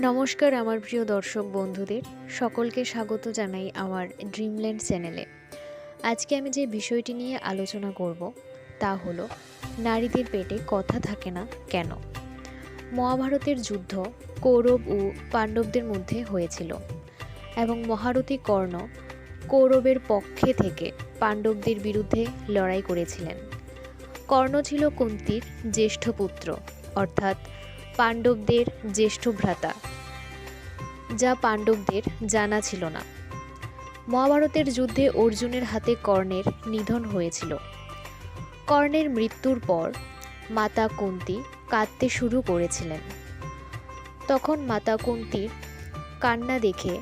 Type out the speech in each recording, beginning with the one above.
নমস্কার, আমার প্রিয় দর্শক বন্ধুদের। সকলকে স্বাগত জানাই আমার ড্রিমল্যান্ড চ্যানেলে আজকে আমি যে বিষয়টি নিয়ে আলোচনা করব, তা হলো, নারীদের পেটে কথা থাকে না কেন? মহাভারতের যুদ্ধ কৌরব ও পাণ্ডবদের মধ্যে হয়েছিল এবং মহারথী কর্ণ কৌরবের পক্ষে থেকে পাণ্ডবদের বিরুদ্ধে লড়াই করেছিলেন। কর্ণ ছিল কুন্তির জ্যেষ্ঠ পুত্র, অর্থাৎ পাণ্ডবদের জ্যেষ্ঠ ভ্রাতা, যা পাণ্ডবদের জানা ছিল না। মহাভারতের যুদ্ধে অর্জুনের হাতে কর্ণের নিধন হয়েছিল। কর্ণের মৃত্যুর পর মাতা কুন্তি কাঁদতে শুরু করেছিলেন। তখন মাতা কুন্তির কান্না দেখে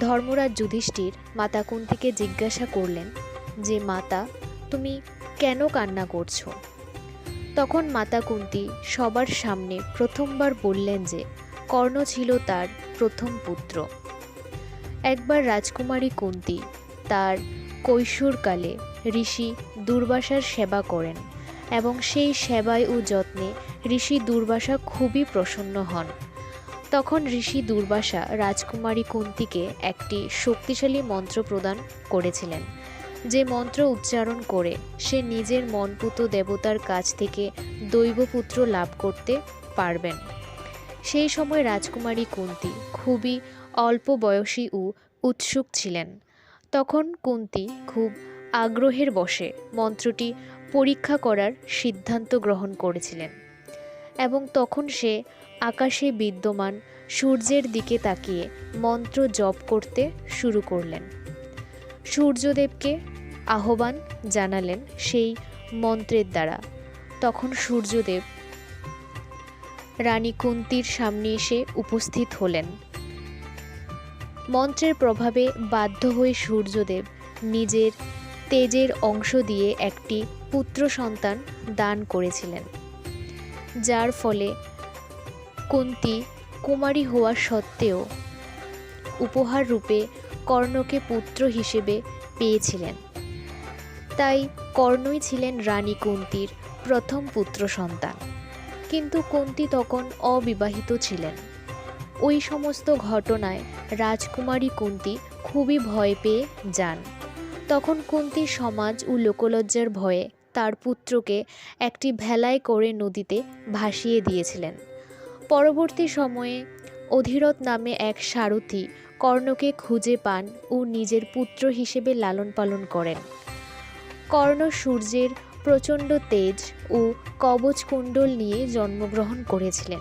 ধর্মরাজ যুধিষ্ঠির মাতা কুন্তিকে জিজ্ঞাসা করলেন যে, মাতা, তুমি কেন কান্না করছ? তখন মাতা কুন্তি সবার সামনে প্রথমবার বললেন যে, কর্ণ ছিল তার প্রথম পুত্র। একবার রাজকুমারী কুন্তি তার কৈশোরকালে ঋষি দুর্বাসার সেবা করেন এবং সেই সেবায় ও যত্নে ঋষি দুর্বাসা খুবই প্রসন্ন হন। তখন ঋষি দুর্বাসা রাজকুমারী কুন্তিকে একটি শক্তিশালী মন্ত্র প্রদান করেছিলেন। যে মন্ত্র উচ্চারণ করে, সে নিজের মনপুত দেবতার কাছ থেকে দৈবপুত্র লাভ করতে পারবেন। সেই সময় রাজকুমারী কুন্তি খুবই অল্প বয়সী ও উৎসুক ছিলেন। তখন কুন্তি খুব আগ্রহের বশে মন্ত্রটি পরীক্ষা করার সিদ্ধান্ত গ্রহণ করেছিলেন এবং তখন সে আকাশে বিদ্যমান সূর্যের দিকে তাকিয়ে মন্ত্র জপ করতে শুরু করলেন। সূর্যদেবকে আহ্বান জানালেন সেই মন্ত্রের দ্বারা। তখন সূর্যদেব রানী কুন্তির সামনে এসে উপস্থিত হলেন। মন্ত্রের প্রভাবে বাধ্য হয়ে সূর্যদেব নিজের তেজের অংশ দিয়ে একটি পুত্র সন্তান দান করেছিলেন। যার ফলে কুন্তি কুমারী হওয়া সত্ত্বেও উপহার রূপে কর্ণকে পুত্র হিসেবে পেয়েছিলেন। তাই কর্ণই ছিলেন রানী কুন্তির প্রথম পুত্র সন্তান। কিন্তু কুন্তি তখন অবিবাহিত ছিলেন। ওই সমস্ত ঘটনায় রাজকুমারী কুন্তি খুবই ভয় পেয়ে যান। তখন কুন্তি সমাজ ও লোকলজ্জার ভয়ে তার পুত্রকে একটি ভেলায় করে নদীতে ভাসিয়ে দিয়েছিলেন। পরবর্তী সময়ে অধীরথ নামে এক সারথি কর্ণকে খুঁজে পান ও নিজের পুত্র হিসেবে লালন পালন করেন। কর্ণ সূর্যের প্রচণ্ড তেজ ও কবচকুণ্ডল নিয়ে জন্মগ্রহণ করেছিলেন।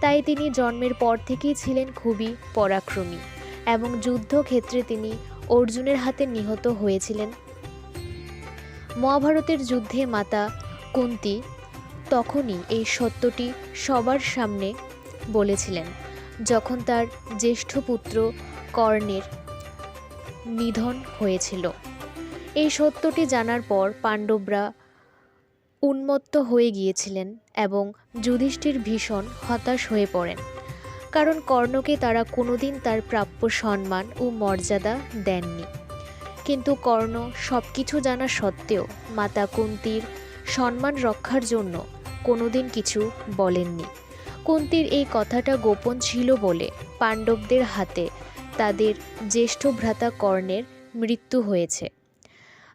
তাই তিনি জন্মের পর থেকেই ছিলেন খুবই পরাক্রমী এবং যুদ্ধক্ষেত্রে তিনি অর্জুনের হাতে নিহত হয়েছিলেন। মহাভারতের যুদ্ধে মাতা কুন্তি তখনই এই সত্যটি সবার সামনে বলেছিলেন, যখন তার জ্যেষ্ঠ পুত্র কর্ণের নিধন হয়েছিল। এই সত্যটি জানার পর পাণ্ডবরা উন্মত্ত হয়ে গিয়েছিলেন এবং যুধিষ্ঠির ভীষণ হতাশ হয়ে পড়েন। কারণ কর্ণকে তারা কোনোদিন তার প্রাপ্য সম্মান ও মর্যাদা দেননি। কিন্তু কর্ণ সব কিছু জানা সত্ত্বেও মাতা কুন্তির সম্মান রক্ষার জন্য কোনোদিন কিছু বলেননি। কুন্তির এই কথাটা গোপন ছিল বলে পাণ্ডবদের হাতে তাদের জ্যেষ্ঠ ভ্রাতা কর্ণের মৃত্যু হয়েছে।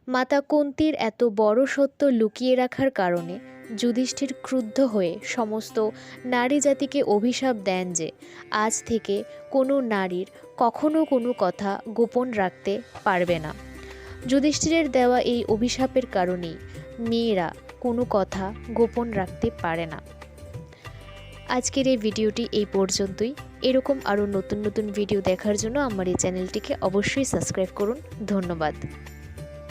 মাতা কুন্তির এত বড় সত্য লুকিয়ে রাখার কারণে যুধিষ্ঠির ক্রুদ্ধ হয়ে সমস্ত নারী জাতিকে অভিশাপ দেন যে আজ থেকে কোনো নারীর কখনো কোনো কথা গোপন রাখতে পারবে না। যুধিষ্ঠিরের দেওয়া এই অভিশাপের কারণেই মেয়েরা কোনো কথা গোপন রাখতে পারে না। আজকের এই ভিডিওটি এই পর্যন্তই। এরকম আরও নতুন নতুন ভিডিও দেখার জন্য আমার এই চ্যানেলটিকে অবশ্যই সাবস্ক্রাইব করুন। ধন্যবাদ।